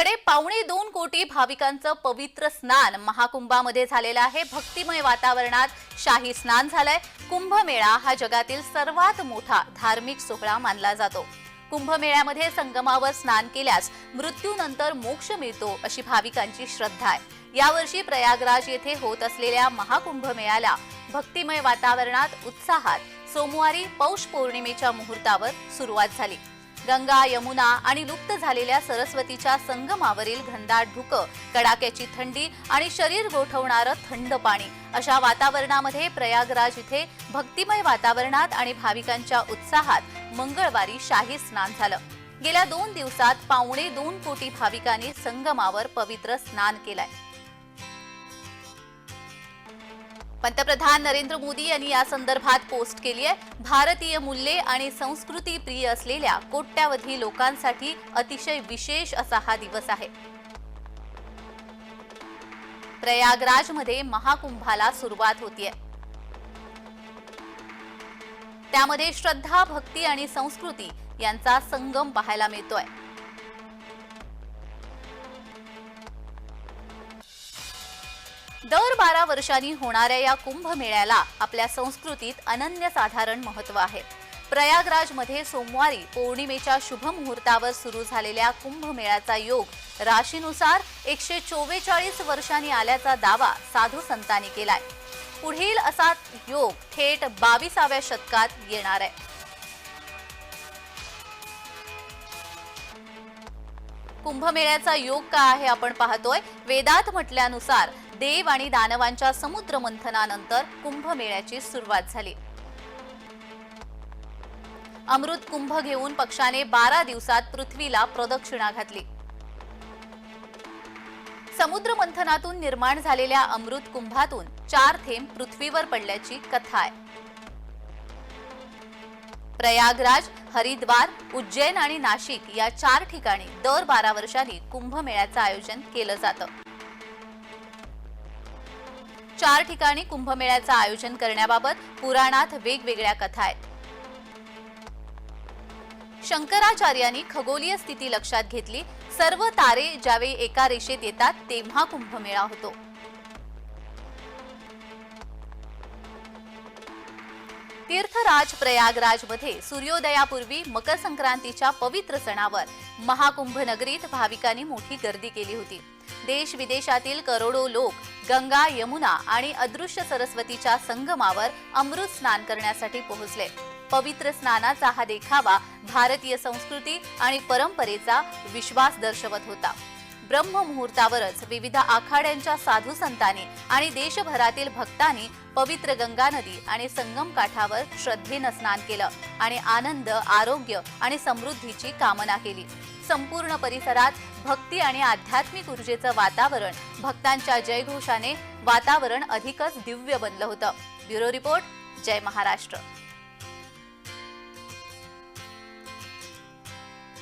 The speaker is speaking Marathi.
एकीकडे पावणे दोन कोटी भाविकांचं पवित्र स्नान महाकुंभामध्ये झालेलं आहे. भक्तिमय वातावरणात शाही स्नान झालंय. कुंभमेळा हा जगातील सर्वात मोठा धार्मिक सोहळा मानला जातो. कुंभमेळ्यामध्ये संगमावर स्नान केल्यास मृत्यूनंतर मोक्ष मिळतो अशी भाविकांची श्रद्धा आहे. यावर्षी प्रयागराज येथे होत असलेल्या महाकुंभमेळ्याला भक्तिमय वातावरणात उत्साहात सोमवारी पौष पौर्णिमेच्या मुहूर्तावर सुरुवात झाली. गंगा यमुना आणि लुप्त झालेल्या सरस्वतीच्या संगमावरील घनदाट धुकं कडाक्याची थंडी आणि शरीर गोठवणारं थंड पाणी. अशा वातावरणामध्ये प्रयागराज इथे भक्तिमय वातावरणात आणि भाविकांच्या उत्साहात मंगळवारी शाही स्नान झालं. गेल्या दोन दिवसात पावणे दोन कोटी भाविकांनी संगमावर पवित्र स्नान केलंय. पंतप्रधान नरेंद्र मोदी यांनी या संदर्भात पोस्ट केली आहे. भारतीय मूल्ये आणि संस्कृती प्रिय असलेल्या कोट्यावधी लोकांसाठी अतिशय विशेष असा हा दिवस आहे. प्रयागराजमध्ये महाकुंभाला सुरुवात होतीये. त्यामध्ये श्रद्धा भक्ती आणि संस्कृती यांचा संगम पाहायला मिळतोय. दर बारा वर्षांनी होणाऱ्या या कुंभमेळ्याला आपल्या संस्कृतीत अनन्यसाधारण महत्त्व आहे. प्रयागराजमध्ये सोमवारी पौर्णिमेच्या शुभ मुहूर्तावर सुरू झालेल्या कुंभमेळ्याचा योग राशीनुसार एकशे चोवेचाळीस वर्षांनी आल्याचा दावा साधू संतांनी केलाय. पुढील असा योग थेट बावीसाव्या शतकात येणार आहे. कुंभमेळ्याचा योग का आहे आपण पाहतोय. वेदात म्हटल्यानुसार देव आणि दानवांच्या समुद्र मंथनानंतर कुंभमेळ्याची सुरुवात झाली. अमृत कुंभ घेऊन पक्षाने बारा दिवसात पृथ्वीला प्रदक्षिणा घातली. समुद्र मंथनातून निर्माण झालेल्या अमृत कुंभातून चार थेंब पृथ्वीवर पडल्याची कथा आहे. प्रयागराज हरिद्वार उज्जैन आणि नाशिक या चार ठिकाणी दर बारा वर्षांनी कुंभमेळ्याचं आयोजन केलं जातं. चार ठिकाणी कुंभमेळ्याचं आयोजन करण्याबाबत पुराणात वेगवेगळ्या कथा आहेत. शंकराचार्यांनी खगोलीय स्थिती लक्षात घेतली. सर्व तारे ज्यावेळी एका रेषेत येतात तेव्हा कुंभमेळा होतो. तीर्थराज प्रयागराजमध्ये सूर्योदयापूर्वी मकर संक्रांतीच्या पवित्र सणावर महाकुंभ नगरीत भाविकांनी मोठी गर्दी केली होती. देश विदेशातील करोडो लोक गंगा यमुना आणि अदृश्य सरस्वतीच्या संगमावर अमृत स्नान करण्यासाठी पोहोचले. पवित्र स्नानाचा हा देखावा भारतीय संस्कृती आणि परंपरेचा विश्वास दर्शवत होता. ब्रह्ममुहूर्तावरच विविध आखाड्यांच्या साधू संतांनी आणि देशभरातील भक्तांनी पवित्र गंगा नदी आणि संगम काठावर श्रद्धेनं स्नान केलं आणि आनंद आरोग्य आणि समृद्धीची कामना केली. संपूर्ण परिसरात भक्ती आणि आध्यात्मिक ऊर्जेचं वातावरण भक्तांच्या जयघोषाने वातावरण अधिकच दिव्य बनलं होतं. ब्युरो रिपोर्ट जय महाराष्ट्र.